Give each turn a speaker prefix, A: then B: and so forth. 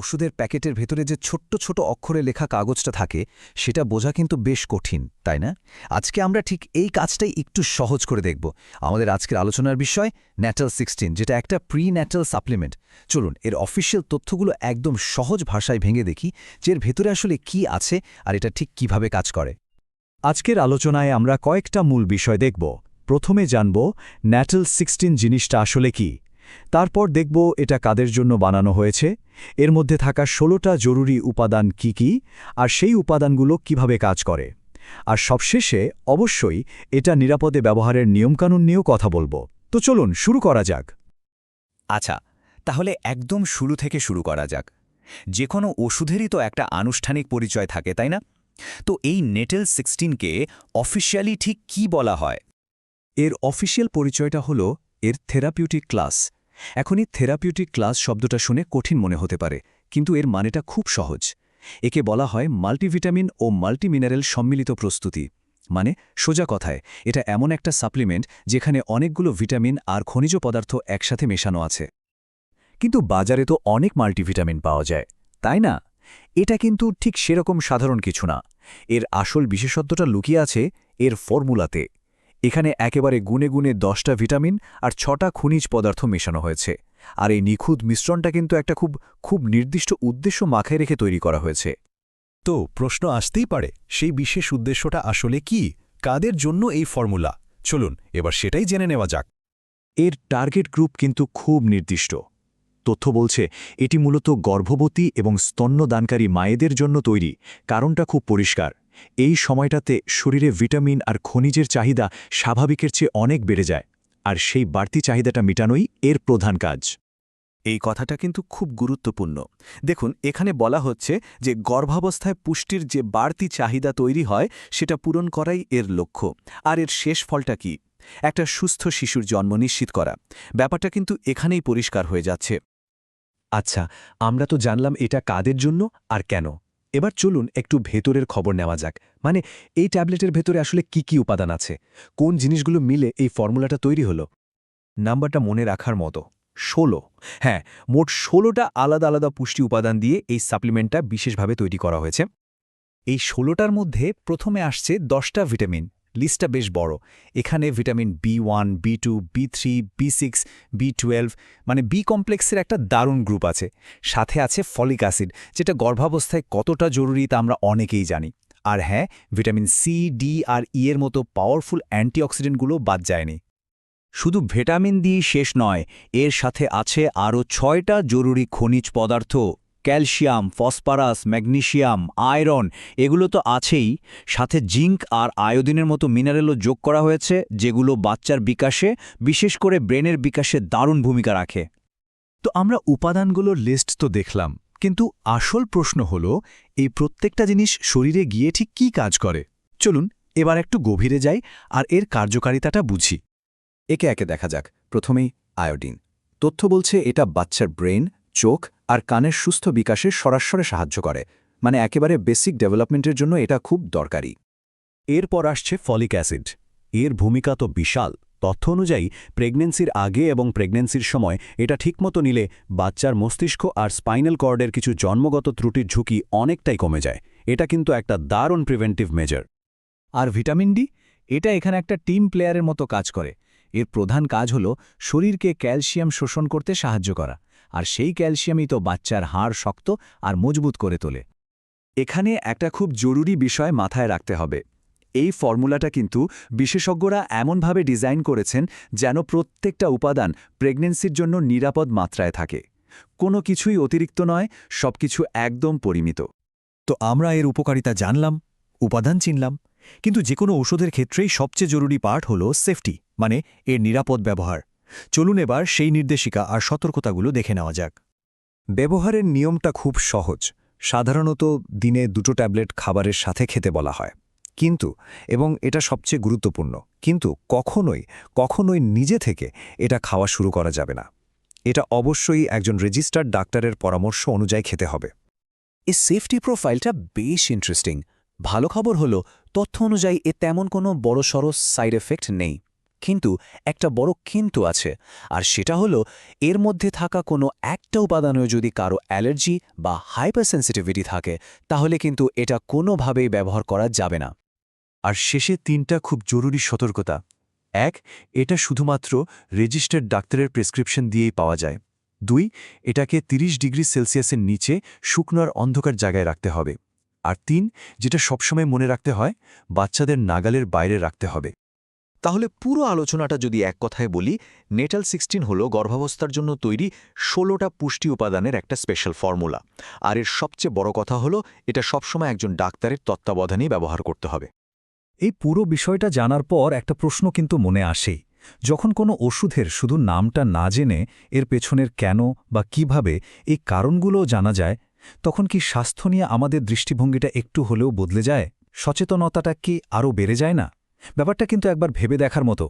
A: ওষুধের প্যাকেটের ভেতরে যে ছোট্ট ছোট অক্ষরে লেখা কাগজটা থাকে, সেটা বোঝা কিন্তু বেশ কঠিন, তাই না? আজকে আমরা ঠিক এই কাজটাই একটু সহজ করে দেখব। আমাদের আজকের আলোচনার বিষয় ন্যাটাল সিক্সটিন, যেটা একটা প্রি ন্যাটাল সাপ্লিমেন্ট। চলুন, এর অফিসিয়াল তথ্যগুলো একদম সহজ ভাষায় ভেঙে দেখি, যে এর ভেতরে আসলে কি আছে আর এটা ঠিক কীভাবে কাজ করে।
B: আজকের আলোচনায় আমরা কয়েকটা মূল বিষয় দেখব। প্রথমে জানব ন্যাটল সিক্সটিন জিনিসটা আসলে কি। তারপর দেখব এটা কাদের জন্য বানানো হয়েছে। এর মধ্যে থাকা ষোলোটা জরুরি উপাদান কি কি আর সেই উপাদানগুলো কীভাবে কাজ করে। আর সবশেষে অবশ্যই এটা নিরাপদে ব্যবহারের নিয়মকানুন নিয়েও কথা বলব। তো চলুন শুরু করা যাক।
C: আচ্ছা তাহলে একদম শুরু থেকে শুরু করা যাক। যে কোনো ওষুধেরই তো একটা আনুষ্ঠানিক পরিচয় থাকে তাই না? তো এই নেটেল সিক্সটিনকে অফিসিয়ালি ঠিক কি বলা হয়?
B: এর অফিসিয়াল পরিচয়টা হল এর থেরাপিউটিক ক্লাস। এখনই থেরাপিউটিক ক্লাস শব্দটা শুনে কঠিন মনে হতে পারে, কিন্তু এর মানেটা খুব সহজ। একে বলা হয় মাল্টিভিটামিন ও মাল্টিমিনারেল সম্মিলিত প্রস্তুতি। মানে সোজা কথায়, এটা এমন একটা সাপ্লিমেন্ট যেখানে অনেকগুলো ভিটামিন আর খনিজ পদার্থ একসাথে মেশানো আছে। কিন্তু বাজারে তো অনেক মাল্টিভিটামিন পাওয়া যায়, তাই না? এটা কিন্তু ঠিক সেরকম সাধারণ কিছু না। এর আসল বিশেষত্বটা লুকিয়ে আছে এর ফর্মুলাতে। এখানে একেবারে গুনে গুনে দশটা ভিটামিন আর ছটা খনিজ পদার্থ মেশানো হয়েছে। আর এই নিখুঁত মিশ্রণটা কিন্তু একটা খুব খুব নির্দিষ্ট উদ্দেশ্য মাথায় রেখে তৈরি করা হয়েছে।
D: তো প্রশ্ন আসতেই পারে সেই বিশেষ উদ্দেশ্যটা আসলে কি? কাদের জন্য এই ফর্মুলা? চলুন এবার সেটাই জেনে নেওয়া যাক।
B: এর টার্গেট গ্রুপ কিন্তু খুব নির্দিষ্ট। তথ্য বলছে এটি মূলত গর্ভবতী এবং স্তন্যদানকারী মায়েদের জন্য তৈরি কারণটা খুব পরিষ্কার। এই সময়টাতে শরীরে ভিটামিন আর খনিজের চাহিদা স্বাভাবিকের চেয়ে অনেক বেড়ে যায়, আর সেই বাড়তি চাহিদাটা মেটানোই এর প্রধান কাজ।
D: এই কথাটা কিন্তু খুব গুরুত্বপূর্ণ। দেখুন, এখানে বলা হচ্ছে যে গর্ভাবস্থায় পুষ্টির যে বাড়তি চাহিদা তৈরি হয়, সেটা পূরণ করাই এর লক্ষ্য। আর এর শেষ ফলটা কি? একটা সুস্থ শিশুর জন্ম নিশ্চিত করা। ব্যাপারটা কিন্তু এখানেই পরিষ্কার হয়ে যাচ্ছে।
B: আচ্ছা আমরা তো জানলাম এটা কাদের জন্য আর কেন? এবার চলুন একটু ভেতরের খবর নেওয়া যাক। মানে এই ট্যাবলেটের ভেতরে আসলে কি কি উপাদান আছে? কোন জিনিসগুলো মিলে এই ফর্মুলাটা তৈরি হলো?
D: নাম্বারটা মনে রাখার মতো। ষোলো। হ্যাঁ মোট ষোলোটা আলাদা আলাদা পুষ্টি উপাদান দিয়ে এই সাপ্লিমেন্টটা বিশেষভাবে তৈরি করা হয়েছে। এই ষোলোটার মধ্যে প্রথমে আসছে দশটা ভিটামিন। লিস্টটা বেশ বড়। এখানে vitamin B one, B two, B three, B six, B twelve মানে বি কমপ্লেক্সের একটা দারুণ গ্রুপ আছে। সাথে আছে ফলিক অ্যাসিড, যেটা গর্ভাবস্থায় কতটা জরুরি তা আমরা অনেকেই জানি। আর হ্যাঁ ভিটামিন সি, ডি আর ই এর মতো পাওয়ারফুল অ্যান্টিঅক্সিডেন্টগুলো বাদ যায়নি।
C: শুধু ভিটামিন দিয়ে শেষ নয়, এর সাথে আছে আরও ছয়টা জরুরি খনিজ পদার্থ ক্যালসিয়াম, ফসফরাস ম্যাগনেশিয়াম আয়রন এগুলো তো আছেই। সাথে জিঙ্ক আর আয়োডিনের মতো মিনারেলও যোগ করা হয়েছে, যেগুলো বাচ্চার বিকাশে, বিশেষ করে ব্রেনের বিকাশে দারুণ ভূমিকা রাখে।
B: তো আমরা উপাদানগুলোর লিস্ট তো দেখলাম, কিন্তু আসল প্রশ্ন হল, এই প্রত্যেকটা জিনিস শরীরে গিয়ে ঠিক কী কাজ করে? চলুন, এবার একটু গভীরে যাই আর এর কার্যকারিতাটা বুঝি। একে একে দেখা যাক। প্রথমেই আয়োডিন। তথ্য বলছে এটা বাচ্চার ব্রেন, চোখ আর কানের সুস্থ বিকাশে সরাসরি সাহায্য করে মানে একেবারে বেসিক ডেভেলপমেন্টের জন্য এটা খুব দরকারি।
D: এরপর আসছে ফলিক অ্যাসিড এর ভূমিকা তো বিশাল। তথ্য অনুযায়ী প্রেগনেন্সির আগে এবং প্রেগনেন্সির সময় এটা ঠিকমতো নিলে বাচ্চার মস্তিষ্ক আর স্পাইনাল কর্ডের কিছু জন্মগত ত্রুটির ঝুঁকি অনেকটাই কমে যায়। এটা কিন্তু একটা দারুণ প্রিভেন্টিভ মেজার
A: আর ভিটামিন ডি এটা এখানে একটা টিম প্লেয়ারের মতো কাজ করে। এর প্রধান কাজ হল শরীরকে ক্যালসিয়াম শোষণ করতে সাহায্য করা। আর সেই ক্যালসিয়ামই তো বাচ্চার হাড় শক্ত আর মজবুত করে তোলে।
B: এখানে একটা খুব জরুরি বিষয় মাথায় রাখতে হবে। এই ফর্মুলাটা কিন্তু বিশেষজ্ঞরা এমনভাবে ডিজাইন করেছেন যেন প্রত্যেকটা উপাদান প্রেগনেন্সির জন্য নিরাপদ মাত্রায় থাকে। কোনো কিছুই অতিরিক্ত নয়, সবকিছু একদম পরিমিত।
D: তো আমরা এর উপকারিতা জানলাম, উপাদান চিনলাম, কিন্তু যে কোনো ওষুধের ক্ষেত্রেই সবচেয়ে জরুরি পার্ট হল সেফটি মানে এর নিরাপদ ব্যবহার। চলুন এবার সেই নির্দেশিকা আর সতর্কতাগুলো দেখে নেওয়া যাক।
B: ব্যবহারের নিয়মটা খুব সহজ। সাধারণত দিনে দুটো ট্যাবলেট খাবারের সাথে খেতে বলা হয়। কিন্তু, এবং এটা সবচেয়ে গুরুত্বপূর্ণ, কিন্তু কখনোই কখনোই নিজে থেকে এটা খাওয়া শুরু করা যাবে না। এটা অবশ্যই একজন রেজিস্টার্ড ডাক্তারের পরামর্শ অনুযায়ী খেতে হবে।
C: এই সেফটি প্রোফাইলটা বেশ ইন্টারেস্টিং ভালো খবর হলো, তথ্য অনুযায়ী এ তেমন কোনো বড়সড় সাইড এফেক্ট নেই।
B: কিন্তু একটা বড় কিন্তু আছে। আর সেটা হলো, এর মধ্যে থাকা কোনো একটা উপাদানেও যদি কারও অ্যালার্জি বা হাইপারসেন্সিটিভিটি থাকে, তাহলে কিন্তু এটা কোনোভাবেই ব্যবহার করা যাবে না।
E: আর শেষে তিনটা খুব জরুরি সতর্কতা। এক, এটা শুধুমাত্র রেজিস্টার্ড ডাক্তারের প্রেসক্রিপশন দিয়েই পাওয়া যায়। দুই, এটাকে ৩০ ডিগ্রি সেলসিয়াসের নিচে শুকনো আর অন্ধকার জায়গায় রাখতে হবে। আর তিন, যেটা সবসময় মনে রাখতে হয়, বাচ্চাদের নাগালের বাইরে রাখতে হবে।
F: তাহলে পুরো আলোচনাটা যদি এক কথায় বলি, নেটাল সিক্সটিন হল গর্ভাবস্থার জন্য তৈরি ষোলোটা পুষ্টি উপাদানের একটা স্পেশাল ফর্মুলা। আর এর সবচেয়ে বড় কথা হলো, এটা সবসময় একজন ডাক্তারের তত্ত্বাবধানেই ব্যবহার করতে হবে।
G: এই পুরো বিষয়টা জানার পর একটা প্রশ্ন কিন্তু মনে আসেই। যখন কোনো ওষুধের শুধু নামটা না জেনে এর পেছনের কেন বা কীভাবে এই কারণগুলোও জানা যায়, তখন কি স্বাস্থ্য নিয়ে আমাদের দৃষ্টিভঙ্গিটা একটু হলেও বদলে যায়? সচেতনতাটা কি আরও বেড়ে যায় না? ব্যাপারটা কিন্তু একবার ভেবে দেখার মতো।